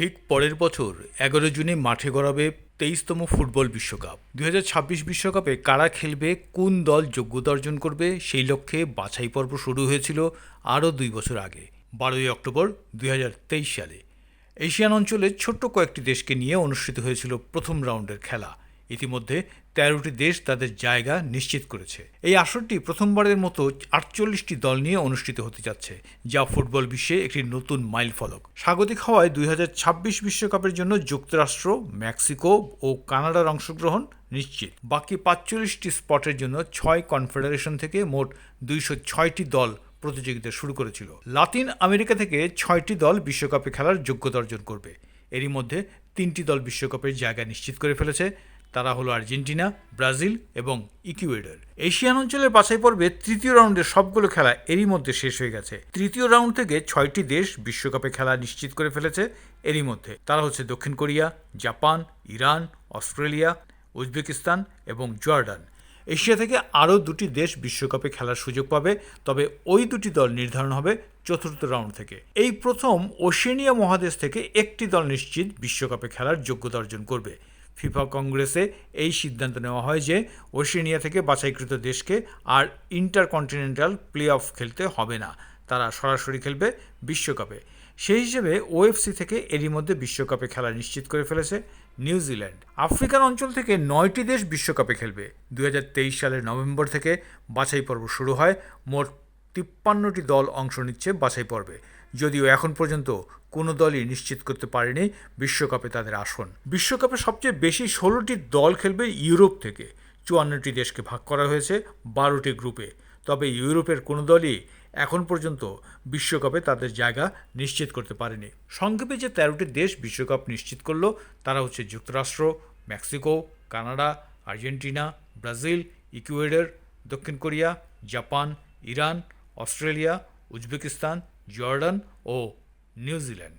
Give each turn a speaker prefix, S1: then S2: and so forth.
S1: ঠিক পরের বছর এগারো জুনে মাঠে গড়াবে তেইশতম ফুটবল বিশ্বকাপ। দুই বিশ্বকাপে কারা খেলবে, কোন দল যোগ্যতা অর্জন করবে, সেই লক্ষ্যে বাছাই পর্ব শুরু হয়েছিল আরও দুই বছর আগে, বারোই অক্টোবর দুই হাজার তেইশ সালে। এশিয়ান অঞ্চলের ছোট্ট কয়েকটি দেশকে নিয়ে অনুষ্ঠিত হয়েছিল প্রথম রাউন্ডের খেলা। ইতিমধ্যে তেরোটি দেশ তাদের জায়গা নিশ্চিত করেছে। এই আসরটি প্রথমবারের মতো আটচল্লিশটি দল নিয়ে অনুষ্ঠিত হতে যাচ্ছে, যা ফুটবল বিশ্বে একটি নতুন মাইল ফলক। স্বাগতিক হওয়ায় দুই বিশ্বকাপের জন্য যুক্তরাষ্ট্র, মেক্সিকো ও কানাডার অংশগ্রহণ নিশ্চিত। বাকি পাঁচচল্লিশটি স্পটের জন্য ছয় কনফেডারেশন থেকে মোট দুইশো ছয়টি দল প্রতিযোগিতা শুরু করেছিল। লাতিন আমেরিকা থেকে ছয়টি দল বিশ্বকাপে খেলার যোগ্যতা অর্জন করবে। এরই মধ্যে তিনটি দল বিশ্বকাপের জায়গা নিশ্চিত করে ফেলেছে। তারা হলো আর্জেন্টিনা, ব্রাজিল এবং ইকুয়েডর। এশিয়ান অঞ্চলের বাছাই পর্বে তৃতীয় রাউন্ডের সবগুলো খেলা এরই মধ্যে শেষ হয়ে গেছে। তৃতীয় রাউন্ড থেকে ছয়টি দেশ বিশ্বকাপে খেলা নিশ্চিত করে ফেলেছে এরই মধ্যে। তারা হচ্ছে দক্ষিণ Korea, Japan, Iran, Australia, Uzbekistan এবং জর্ডান। এশিয়া থেকে আরও দুটি দেশ বিশ্বকাপে খেলার সুযোগ পাবে, তবে ওই দুটি দল নির্ধারণ হবে চতুর্থ রাউন্ড থেকে। এই প্রথম ওশেনিয়া মহাদেশ থেকে একটি দল নিশ্চিত বিশ্বকাপে খেলার যোগ্যতা অর্জন করবে। ফিফা কংগ্রেসে এই সিদ্ধান্ত নেওয়া হয় যে ওশেনিয়া থেকে বাছাইকৃত দেশকে আর ইন্টারকন্টিনেন্টাল প্লে অফ খেলতে হবে না। তারা সরাসরি খেলবে বিশ্বকাপে। সেই হিসেবে ওএফসি থেকে এরই মধ্যে বিশ্বকাপে খেলা নিশ্চিত করে ফেলেছে নিউজিল্যান্ড আফ্রিকান অঞ্চল থেকে নয়টি দেশ বিশ্বকাপে খেলবে। দু হাজার তেইশ সালের নভেম্বর থেকে বাছাই পর্ব শুরু হয় মোট তিপ্পান্নটি দল অংশ নিচ্ছে বাছাই পর্বে। যদিও এখন পর্যন্ত কোনো দলই নিশ্চিত করতে পারেনি বিশ্বকাপে তাদের আসন। বিশ্বকাপে সবচেয়ে বেশি ষোলোটি দল খেলবে ইউরোপ থেকে। চুয়ান্নটি দেশকে ভাগ করা হয়েছে বারোটি গ্রুপে। তবে ইউরোপের কোনো দলই এখন পর্যন্ত বিশ্বকাপে তাদের জায়গা নিশ্চিত করতে পারেনি। সংক্ষেপে যে তেরোটি দেশ বিশ্বকাপ নিশ্চিত করল, তারা হচ্ছে যুক্তরাষ্ট্র, Mexico, Canada, Argentina, Brazil, Ecuador, দক্ষিণ Korea, Japan, Iran Australia Uzbekistan Jordan ও নিউজিল্যান্ড।